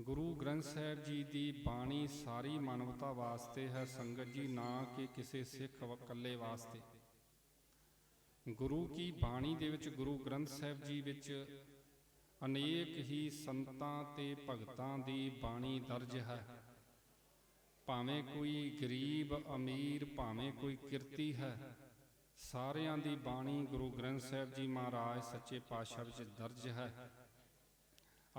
ਗੁਰੂ ਗ੍ਰੰਥ ਸਾਹਿਬ ਜੀ ਦੀ ਬਾਣੀ ਸਾਰੀ ਮਾਨਵਤਾ ਵਾਸਤੇ ਹੈ, ਸੰਗਤ ਜੀ, ਨਾ ਕਿ ਕਿਸੇ ਸਿੱਖ ਇਕੱਲੇ ਵਾਸਤੇ। ਗੁਰੂ ਕੀ ਬਾਣੀ ਦੇ ਵਿੱਚ, ਗੁਰੂ ਗ੍ਰੰਥ ਸਾਹਿਬ ਜੀ ਵਿੱਚ ਅਨੇਕ ਹੀ ਸੰਤਾਂ ਤੇ ਭਗਤਾਂ ਦੀ ਬਾਣੀ ਦਰਜ ਹੈ। ਭਾਵੇਂ ਕੋਈ ਗਰੀਬ, ਅਮੀਰ, ਭਾਵੇਂ ਕੋਈ ਕਿਰਤੀ ਹੈ, ਸਾਰਿਆਂ ਦੀ ਬਾਣੀ ਗੁਰੂ ਗ੍ਰੰਥ ਸਾਹਿਬ ਜੀ ਮਹਾਰਾਜ ਸੱਚੇ ਪਾਤਸ਼ਾਹ ਵਿੱਚ ਦਰਜ ਹੈ।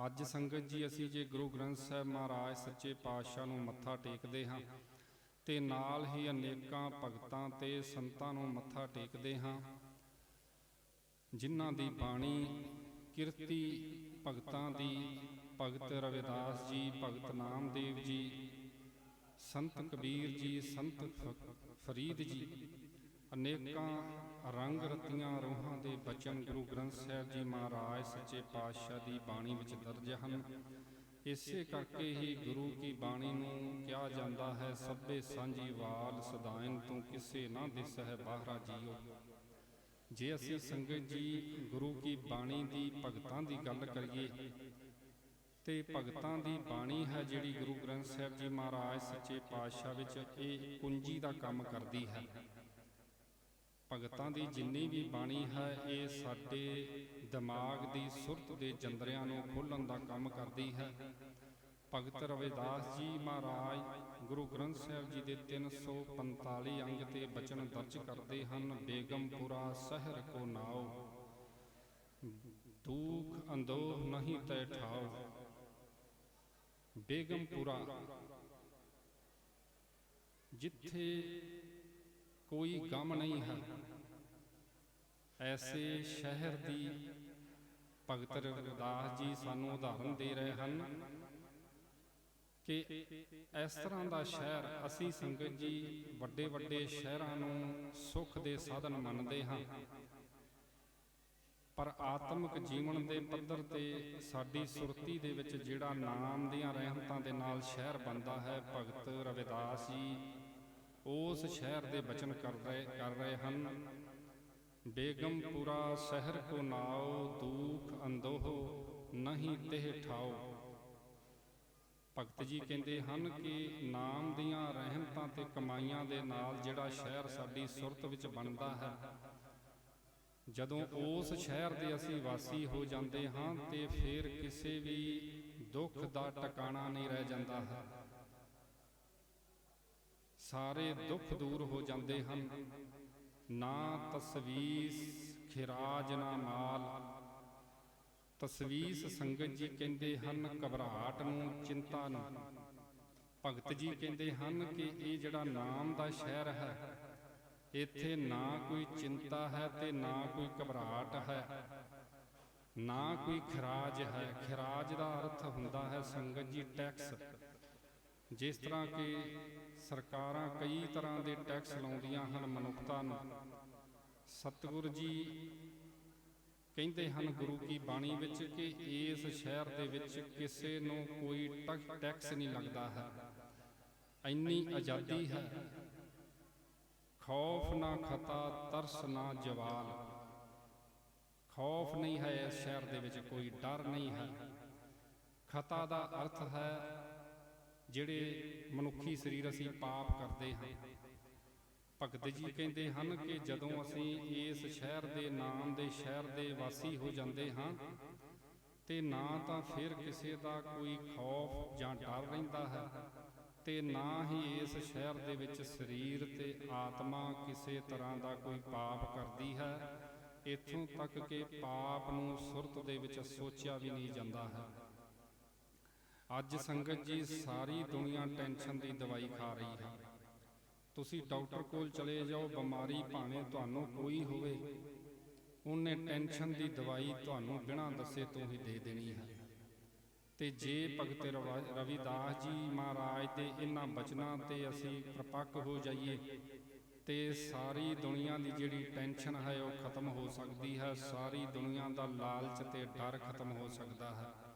ਅੱਜ ਸੰਗਤ ਜੀ, ਅਸੀਂ ਜੇ ਗੁਰੂ ਗ੍ਰੰਥ ਸਾਹਿਬ ਮਹਾਰਾਜ ਸੱਚੇ ਪਾਤਸ਼ਾਹ ਨੂੰ ਮੱਥਾ ਟੇਕਦੇ ਹਾਂ ਤੇ ਨਾਲ ਹੀ ਅਨੇਕਾਂ ਭਗਤਾਂ ਤੇ ਸੰਤਾਂ ਨੂੰ ਮੱਥਾ ਟੇਕਦੇ ਹਾਂ, ਜਿਨ੍ਹਾਂ ਦੀ ਬਾਣੀ ਕਿਰਤੀ ਭਗਤਾਂ ਦੀ, ਭਗਤ ਰਵਿਦਾਸ ਜੀ, ਭਗਤ ਨਾਮਦੇਵ ਜੀ, ਸੰਤ ਕਬੀਰ ਜੀ, ਸੰਤ ਫਰੀਦ ਜੀ ਅਨੇਕਾਂ ਰੰਗ ਰਤੀਆਂ ਰੂਹਾਂ ਦੇ ਬਚਨ ਗੁਰੂ ਗ੍ਰੰਥ ਸਾਹਿਬ ਜੀ ਮਹਾਰਾਜ ਸੱਚੇ ਪਾਤਸ਼ਾਹ ਦੀ ਬਾਣੀ ਵਿੱਚ ਦਰਜ ਹਨ। ਇਸੇ ਕਰਕੇ ਹੀ ਗੁਰੂ ਕੀ ਬਾਣੀ ਨੂੰ ਕਿਹਾ ਜਾਂਦਾ ਹੈ, ਸਭੇ ਸਾਂਝੀ ਵਾਲ ਸਦਾਇਨ ਤੋਂ ਕਿਸੇ ਨਾ ਦਿਸਹਿ ਬਾਹਰਾ ਜੀਓ। ਜੇ ਅਸੀਂ ਸੰਗਤ ਜੀ ਗੁਰੂ ਕੀ ਬਾਣੀ ਦੀ ਭਗਤਾਂ ਦੀ ਗੱਲ ਕਰੀਏ, ਤੇ ਭਗਤਾਂ ਦੀ ਬਾਣੀ ਹੈ ਜਿਹੜੀ ਗੁਰੂ ਗ੍ਰੰਥ ਸਾਹਿਬ ਜੀ ਮਹਾਰਾਜ ਸੱਚੇ ਪਾਤਸ਼ਾਹ ਵਿੱਚ ਇਹ ਕੁੰਜੀ ਦਾ ਕੰਮ ਕਰਦੀ ਹੈ। ਭਗਤਾਂ ਦੀ ਜਿੰਨੀ ਵੀ ਬਾਣੀ ਹੈ, ਇਹ ਸਾਡੇ ਦਿਮਾਗ ਦੀ ਸੁਰਤ ਦੇ ਜੰਦਰਿਆਂ ਨੂੰ ਖੋਲਣ ਦਾ ਕੰਮ ਕਰਦੀ ਹੈ। ਭਗਤ ਰਵਿਦਾਸ ਜੀ ਮਹਾਰਾਜ ਗੁਰੂ ਗ੍ਰੰਥ ਸਾਹਿਬ ਜੀ ਦੇ 345 ਅੰਗ ਤੇ ਬਚਨ ਦਰਜ ਕਰਦੇ ਹਨ, ਬੇਗਮਪੁਰਾ ਸਹਿਰ ਕੋ ਨਾਓ ਦੁਖ ਅੰਦੋਹ ਨਹੀਂ ਤੈ ਠਾਓ ਬੇਗਮਪੁਰਾ ਜਿੱਥੇ ਕੋਈ ਗਮ ਨਹੀਂ ਹੈ। ਐਸੇ ਸ਼ਹਿਰ ਦੀ ਭਗਤ ਰਵਿਦਾਸ ਜੀ ਸਾਨੂੰ ਉਦਾਹਰਨ ਦੇ ਰਹੇ ਹਨ ਕਿ ਇਸ ਤਰ੍ਹਾਂ ਦਾ ਸ਼ਹਿਰ ਅਸੀਂ ਸੰਗਤ ਜੀ ਵੱਡੇ ਵੱਡੇ ਸ਼ਹਿਰਾਂ ਨੂੰ ਸੁੱਖ ਦੇ ਸਾਧਨ ਮੰਨਦੇ ਹਾਂ। ਪਰ ਆਤਮਿਕ ਜੀਵਨ ਦੇ ਪੱਧਰ ਤੇ ਸਾਡੀ ਸੁਰਤੀ ਦੇ ਵਿੱਚ ਜਿਹੜਾ ਨਾਮ ਦੀਆਂ ਰਹਿਮਤਾਂ ਦੇ ਨਾਲ ਸ਼ਹਿਰ ਬਣਦਾ ਹੈ ਭਗਤ ਰਵਿਦਾਸ ਜੀ। ਉਸ ਸ਼ਹਿਰ ਦੇ ਬਚਨ ਕਰ ਰਹੇ ਕਰ ਰਹੇ ਹਨ। ਬੇਗਮਪੁਰਾ ਸ਼ਹਿਰ ਕੋ ਨਾਓ ਦੂਖ ਅੰਦੋਹ ਨਹੀਂ ਤਿਹ ਠਾਓ ਭਗਤ ਜੀ ਕਹਿੰਦੇ ਹਨ ਕਿ ਨਾਮ ਦੀਆਂ ਰਹਿਮਤਾਂ ਤੇ ਕਮਾਈਆਂ ਦੇ ਨਾਲ ਜਿਹੜਾ ਸ਼ਹਿਰ ਸਾਡੀ ਸੁਰਤ ਵਿੱਚ ਬਣਦਾ ਹੈ, ਜਦੋਂ ਉਸ ਸ਼ਹਿਰ ਦੇ ਅਸੀਂ ਵਾਸੀ ਹੋ ਜਾਂਦੇ ਹਾਂ ਤੇ ਫਿਰ ਕਿਸੇ ਵੀ ਦੁੱਖ ਦਾ ਟਿਕਾਣਾ ਨਹੀਂ ਰਹਿ ਜਾਂਦਾ ਹੈ। ਸਾਰੇ ਦੁੱਖ ਦੂਰ ਹੋ ਜਾਂਦੇ ਹਨ। ਨਾ ਤਸਵੀਸ ਖਿਰਾਜ ਨਾ ਮਾਲ। ਤਸਵੀਸ ਸੰਗਤ ਜੀ ਕਹਿੰਦੇ ਹਨ, ਘਬਰਾਹਟ ਨੂੰ, ਚਿੰਤਾ ਨੂੰ। ਭਗਤ ਜੀ ਕਹਿੰਦੇ ਹਨ ਕਿ ਇਹ ਜਿਹੜਾ ਨਾਮ ਦਾ ਸ਼ਹਿਰ ਹੈ, ਇੱਥੇ ਨਾ ਕੋਈ ਚਿੰਤਾ ਹੈ ਤੇ ਨਾ ਕੋਈ ਘਬਰਾਹਟ ਹੈ। ਨਾ ਕੋਈ ਖਰਾਜ ਹੈ। ਖਿਰਾਜ ਦਾ ਅਰਥ ਹੁੰਦਾ ਹੈ ਸੰਗਤ ਜੀ, ਟੈਕਸ। ਜਿਸ ਤਰ੍ਹਾਂ ਕਿ ਸਰਕਾਰਾਂ ਕਈ ਤਰ੍ਹਾਂ ਦੇ ਟੈਕਸ ਲਾਉਂਦੀਆਂ ਹਨ ਮਨੁੱਖਤਾ ਨੂੰ। ਸਤਿਗੁਰ ਜੀ ਕਹਿੰਦੇ ਹਨ ਗੁਰੂ ਕੀ ਬਾਣੀ ਵਿੱਚ ਕਿ ਇਸ ਸ਼ਹਿਰ ਦੇ ਵਿੱਚ ਕਿਸੇ ਨੂੰ ਕੋਈ ਟੈਕਸ ਨਹੀਂ ਲੱਗਦਾ ਹੈ। ਇੰਨੀ ਆਜ਼ਾਦੀ ਹੈ। ਖੌਫ ਨਾ ਖਤਾ, ਤਰਸ ਨਾ ਜਵਾਲ। ਖੌਫ ਨਹੀਂ ਹੈ ਇਸ ਸ਼ਹਿਰ ਦੇ ਵਿੱਚ ਕੋਈ, ਡਰ ਨਹੀਂ ਹੈ। ਖਤਾ ਦਾ ਅਰਥ ਹੈ ਜਿਹੜੇ ਮਨੁੱਖੀ ਸਰੀਰ ਅਸੀਂ ਪਾਪ ਕਰਦੇ ਹਾਂ। ਭਗਤ ਜੀ ਕਹਿੰਦੇ ਹਨ ਕਿ ਜਦੋਂ ਅਸੀਂ ਇਸ ਸ਼ਹਿਰ ਦੇ ਨਾਮ ਦੇ ਸ਼ਹਿਰ ਦੇ ਵਾਸੀ ਹੋ ਜਾਂਦੇ ਹਾਂ, ਤੇ ਨਾ ਤਾਂ ਫਿਰ ਕਿਸੇ ਦਾ ਕੋਈ ਖੌਫ ਜਾਂ ਡਰ ਰਹਿੰਦਾ ਹੈ, ਤੇ ਨਾ ਹੀ ਇਸ ਸ਼ਹਿਰ ਦੇ ਵਿੱਚ ਸਰੀਰ ਤੇ ਆਤਮਾ ਕਿਸੇ ਤਰ੍ਹਾਂ ਦਾ ਕੋਈ ਪਾਪ ਕਰਦੀ ਹੈ। ਇੱਥੋਂ ਤੱਕ ਕਿ ਪਾਪ ਨੂੰ ਸੁਰਤ ਦੇ ਵਿੱਚ ਸੋਚਿਆ ਵੀ ਨਹੀਂ ਜਾਂਦਾ ਹੈ। ਅੱਜ ਸੰਗਤ ਜੀ ਸਾਰੀ ਦੁਨੀਆ ਟੈਨਸ਼ਨ ਦੀ ਦਵਾਈ ਖਾ ਰਹੀ ਹੈ। ਤੁਸੀਂ ਡਾਕਟਰ ਕੋਲ ਚਲੇ ਜਾਓ, ਬਿਮਾਰੀ ਭਾਵੇਂ ਤੁਹਾਨੂੰ ਕੋਈ ਹੋਵੇ, ਉਹਨੇ ਟੈਨਸ਼ਨ ਦੀ ਦਵਾਈ ਤੁਹਾਨੂੰ ਬਿਨਾਂ ਦੱਸੇ ਤੋਂ ਹੀ ਦੇ ਦੇਣੀ ਹੈ। ਤੇ ਜੇ ਭਗਤ ਰਵਾ- ਰਵਿਦਾਸ ਜੀ ਮਹਾਰਾਜ ਦੇ ਇਹਨਾਂ ਬਚਨਾਂ ਤੇ ਅਸੀਂ ਪ੍ਰਪੱਕ ਹੋ ਜਾਈਏ, ਤੇ ਸਾਰੀ ਦੁਨੀਆ ਦੀ ਜਿਹੜੀ ਟੈਨਸ਼ਨ ਹੈ ਉਹ ਖਤਮ ਹੋ ਸਕਦੀ ਹੈ, ਸਾਰੀ ਦੁਨੀਆ ਦਾ ਲਾਲਚ ਤੇ ਡਰ ਖਤਮ ਹੋ ਸਕਦਾ ਹੈ।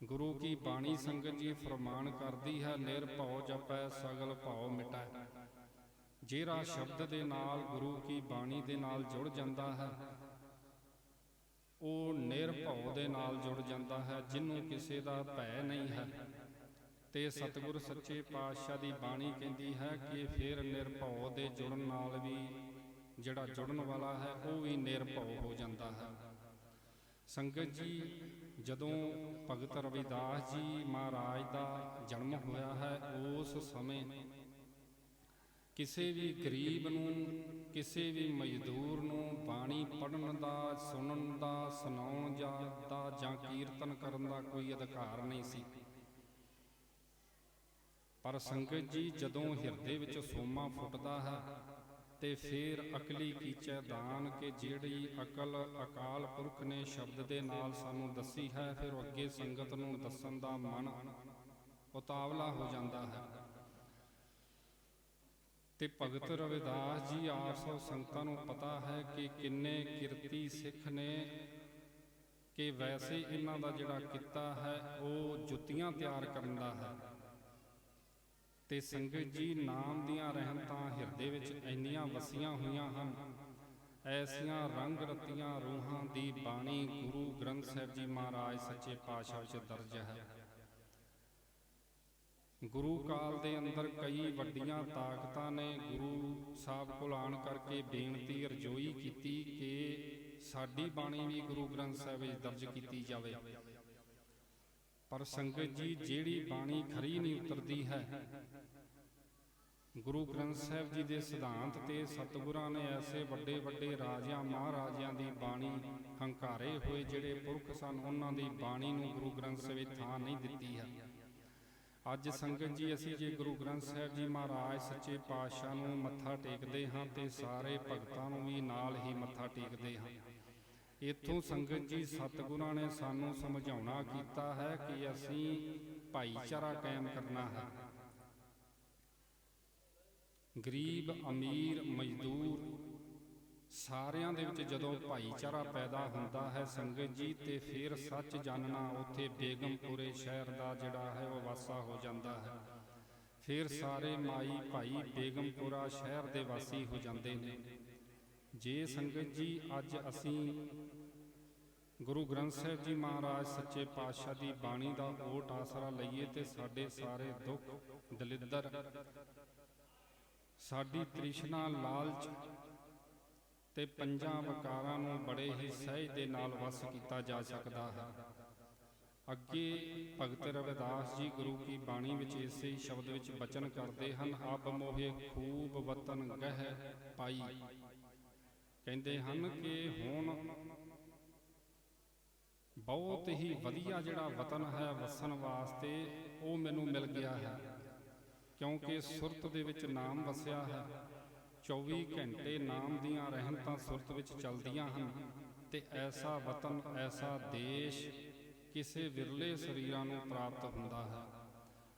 ਗੁਰੂ ਕੀ ਬਾਣੀ ਸੰਗਤ ਜੀ ਫਰਮਾਨ ਕਰਦੀ ਹੈ, ਨਿਰਭਉ ਜਪੈ, ਸਗਲ ਭਉ ਮਿਟੈ। ਜਿਹੜਾ ਸ਼ਬਦ ਦੇ ਨਾਲ ਗੁਰੂ ਕੀ ਬਾਣੀ ਦੇ ਨਾਲ ਜੁੜ ਜਾਂਦਾ ਹੈ, ਉਹ ਨਿਰਭਉ ਦੇ ਨਾਲ ਜੁੜ ਜਾਂਦਾ ਹੈ ਜਿਹਨੂੰ ਕਿਸੇ ਦਾ ਭੈ ਨਹੀਂ ਹੈ। ਤੇ ਸਤਿਗੁਰ ਸੱਚੇ ਪਾਤਸ਼ਾਹ ਦੀ ਬਾਣੀ ਕਹਿੰਦੀ ਹੈ ਕਿ ਫਿਰ ਨਿਰਭਉ ਦੇ ਜੁੜਨ ਨਾਲ ਵੀ ਜਿਹੜਾ ਜੁੜਨ ਵਾਲਾ ਹੈ, ਉਹ ਵੀ ਨਿਰਭਉ ਹੋ ਜਾਂਦਾ ਹੈ। ਸੰਗਤ ਜੀ ਜਦੋਂ ਭਗਤ ਰਵਿਦਾਸ ਜੀ ਮਹਾਰਾਜ ਦਾ ਜਨਮ ਹੋਇਆ ਹੈ, ਉਸ ਸਮੇਂ ਕਿਸੇ ਵੀ ਗਰੀਬ ਨੂੰ, ਕਿਸੇ ਵੀ ਮਜ਼ਦੂਰ ਨੂੰ ਬਾਣੀ ਪੜਨ ਦਾ, ਸੁਣਨ ਦਾ, ਸੁਣਾਉਣ ਜਾਂ ਦਾ ਜਾਂ ਕੀਰਤਨ ਕਰਨ ਦਾ ਕੋਈ ਅਧਿਕਾਰ ਨਹੀਂ ਸੀ। ਪਰ ਸੰਗਤ ਜੀ ਜਦੋਂ ਹਿਰਦੇ ਵਿੱਚ ਸੋਮਾ ਫੁੱਟਦਾ ਹੈ ਤੇ ਫਿਰ ਅਕਲੀ ਕੀਚੈ ਦਾਨ ਕਿ ਜਿਹੜੀ ਅਕਲ ਅਕਾਲ ਪੁਰਖ ਨੇ ਸ਼ਬਦ ਦੇ ਨਾਲ ਸਾਨੂੰ ਦੱਸੀ ਹੈ, ਫਿਰ ਉਹ ਅੱਗੇ ਸੰਗਤ ਨੂੰ ਦੱਸਣ ਦਾ ਮਨ ਉਤਾਵਲਾ ਹੋ ਜਾਂਦਾ ਹੈ। ਤੇ ਭਗਤ ਰਵਿਦਾਸ ਜੀ 800 ਸੰਗਤਾਂ ਨੂੰ ਪਤਾ ਹੈ ਕਿ ਕਿੰਨੇ ਕਿਰਤੀ ਸਿੱਖ ਨੇ ਕਿ ਵੈਸੇ ਇਹਨਾਂ ਦਾ ਜਿਹੜਾ ਕਿੱਤਾ ਹੈ, ਉਹ ਜੁੱਤੀਆਂ ਤਿਆਰ ਕਰਨ ਦਾ ਹੈ। ਤੇ ਸੰਗਤ ਜੀ ਨਾਮ ਦੀਆਂ ਰਹਿਮਤਾਂ ਹਿਰਦੇ ਵਿੱਚ ਇੰਨੀਆਂ ਵਸੀਆਂ ਹੋਈਆਂ ਹਨ। ਐਸੀਆਂ ਰੰਗ ਰਤੀਆਂ ਰੂਹਾਂ ਦੀ ਬਾਣੀ ਗੁਰੂ ਗ੍ਰੰਥ ਸਾਹਿਬ ਜੀ ਮਹਾਰਾਜ ਸੱਚੇ ਪਾਤਸ਼ਾਹ ਵਿੱਚ ਦਰਜ ਹੈ। ਗੁਰੂ ਕਾਲ ਦੇ ਅੰਦਰ ਕਈ ਵੱਡੀਆਂ ਤਾਕਤਾਂ ਨੇ ਗੁਰੂ ਸਾਹਿਬ ਕੋਲ ਆਣ ਕਰਕੇ ਬੇਨਤੀ ਅਰਜ਼ੋਈ ਕੀਤੀ ਕਿ ਸਾਡੀ ਬਾਣੀ ਵੀ ਗੁਰੂ ਗ੍ਰੰਥ ਸਾਹਿਬ ਵਿੱਚ ਦਰਜ ਕੀਤੀ ਜਾਵੇ। ਪਰ ਸੰਗਤ ਜੀ, ਜਿਹੜੀ ਬਾਣੀ ਖਰੀ ਨਹੀਂ ਉਤਰਦੀ ਹੈ। ਗੁਰੂ ਗ੍ਰੰਥ ਸਾਹਿਬ ਜੀ ਦੇ ਸਿਧਾਂਤ ਤੇ ਸਤਿਗੁਰਾਂ ਨੇ ਐਸੇ ਵੱਡੇ ਵੱਡੇ ਰਾਜਿਆਂ, ਮਹਾਰਾਜਿਆਂ ਦੀ ਬਾਣੀ ਹੰਕਾਰੇ ਹੋਏ, ਜਿਹੜੇ ਪੁਰਖ ਸਨ, ਉਹਨਾਂ ਦੀ ਬਾਣੀ ਨੂੰ ਗੁਰੂ ਗ੍ਰੰਥ ਸਾਹਿਬ ਵਿੱਚ ਥਾਂ ਨਹੀਂ ਦਿੱਤੀ ਹੈ। ਅੱਜ ਸੰਗਤ ਜੀ, ਅਸੀਂ ਜੇ ਗੁਰੂ ਗ੍ਰੰਥ ਸਾਹਿਬ ਜੀ ਮਹਾਰਾਜ, ਸੱਚੇ ਪਾਤਸ਼ਾਹ ਨੂੰ ਮੱਥਾ ਟੇਕਦੇ ਹਾਂ ਤੇ ਸਾਰੇ ਭਗਤਾਂ ਨੂੰ ਵੀ ਨਾਲ ਹੀ ਮੱਥਾ ਟੇਕਦੇ ਹਾਂ। ਇਥੋਂ ਸੰਗਤ ਜੀ ਸਤਿਗੁਰਾਂ ਨੇ ਸਾਨੂੰ ਸਮਝਾਉਣਾ ਕੀਤਾ ਹੈ ਕਿ ਅਸੀਂ ਭਾਈਚਾਰਾ ਕਾਇਮ ਕਰਨਾ ਹੈ। ਗਰੀਬ, ਅਮੀਰ, ਮਜ਼ਦੂਰ ਸਾਰਿਆਂ ਦੇ ਵਿੱਚ ਜਦੋਂ ਭਾਈਚਾਰਾ ਪੈਦਾ ਹੁੰਦਾ ਹੈ ਸੰਗਤ ਜੀ ਤੇ ਫਿਰ ਸੱਚ ਜਾਣਨਾ ਉੱਥੇ ਬੇਗਮਪੁਰੇ ਸ਼ਹਿਰ ਦਾ ਜਿਹੜਾ ਹੈ ਉਹ ਵਾਸਾ ਹੋ ਜਾਂਦਾ ਹੈ। ਫਿਰ ਸਾਰੇ ਮਾਈ ਭਾਈ ਬੇਗਮਪੁਰਾ ਸ਼ਹਿਰ ਦੇ ਵਾਸੀ ਹੋ ਜਾਂਦੇ ਨੇ। ਜੇ ਸੰਗਤ ਜੀ, ਅੱਜ ਅਸੀਂ ਗੁਰੂ ਗ੍ਰੰਥ ਸਾਹਿਬ ਜੀ ਮਹਾਰਾਜ ਸੱਚੇ ਪਾਤਸ਼ਾਹ ਦੀ ਬਾਣੀ ਦਾ ਓਟ ਆਸਰਾ ਲਈਏ ਤੇ ਸਾਡੇ ਸਾਰੇ ਦੁੱਖ, ਦਲਿੱਦਰ, ਸਾਡੀ ਤ੍ਰਿਸ਼ਨਾ, ਲਾਲਚ ਤੇ ਪੰਜਾਂ ਵਕਾਰਾਂ ਨੂੰ ਬੜੇ ਹੀ ਸਹਿਜ ਦੇ ਨਾਲ ਵਸ ਕੀਤਾ ਜਾ ਸਕਦਾ ਹੈ। ਅੱਗੇ ਭਗਤ ਰਵਿਦਾਸ ਜੀ ਗੁਰੂ ਕੀ ਬਾਣੀ ਵਿੱਚ ਇਸੇ ਸ਼ਬਦ ਵਿੱਚ ਬਚਨ ਕਰਦੇ ਹਨ ਆਪ ਮੋਹੇ ਖੂਬ ਵਤਨ ਗਹਿ ਪਾਈ। ਕਹਿੰਦੇ ਹਨ ਕਿ ਹੁਣ ਬਹੁਤ ਹੀ ਵਧੀਆ ਜਿਹੜਾ ਵਤਨ ਹੈ ਵਸਣ ਵਾਸਤੇ ਉਹ ਮੈਨੂੰ ਮਿਲ ਗਿਆ ਹੈ। ਕਿਉਂਕਿ ਸੁਰਤ ਦੇ ਵਿੱਚ ਨਾਮ ਵਸਿਆ ਹੈ। 24 ਘੰਟੇ ਨਾਮ ਦੀਆਂ ਰਹਿਮਤਾਂ ਸੁਰਤ ਵਿੱਚ ਚੱਲਦੀਆਂ ਹਨ। ਤੇ ਐਸਾ ਵਤਨ ਐਸਾ ਦੇਸ਼ ਕਿਸੇ ਵਿਰਲੇ ਸਰੀਰਾਂ ਨੂੰ ਪ੍ਰਾਪਤ ਹੁੰਦਾ ਹੈ।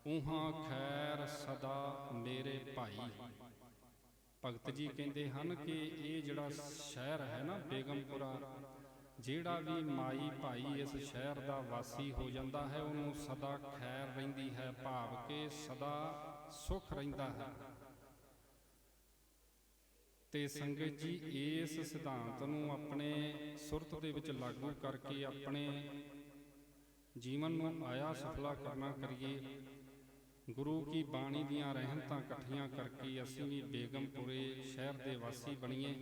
ਉਹਾਂ ਖੈਰ ਸਦਾ ਮੇਰੇ ਭਾਈ। ਭਗਤ ਜੀ ਕਹਿੰਦੇ ਹਨ ਕਿ ਇਹ ਜਿਹੜਾ ਸ਼ਹਿਰ ਹੈ ਨਾ, ਬੇਗਮਪੁਰਾ, ਜਿਹੜਾ ਵੀ ਮਾਈ ਭਾਈ ਇਸ ਸ਼ਹਿਰ ਦਾ ਵਾਸੀ ਹੋ ਜਾਂਦਾ ਹੈ, ਉਹਨੂੰ ਸਦਾ ਖੈਰ ਰਹਿੰਦੀ ਹੈ, ਭਾਵ ਕਿ ਸਦਾ ਸੁਖ ਰਹਿੰਦਾ ਹੈ। ਤੇ ਸੰਗਤ ਜੀ, ਇਸ ਸਿਧਾਂਤ ਨੂੰ ਆਪਣੇ ਸੁਰਤ ਦੇ ਵਿੱਚ ਲਾਗੂ ਕਰਕੇ ਆਪਣੇ ਜੀਵਨ ਨੂੰ ਆਇਆ ਸਫਲਾ ਕਰਨਾ ਕਰੀਏ। ਗੁਰੂ ਕੀ ਬਾਣੀ ਦੀਆਂ ਰਹਿਮਤਾਂ ਇਕੱਠੀਆਂ ਕਰਕੇ ਅਸੀਂ ਵੀ ਬੇਗਮਪੁਰੇ ਸ਼ਹਿਰ ਦੇ ਵਾਸੀ ਬਣੀਏ।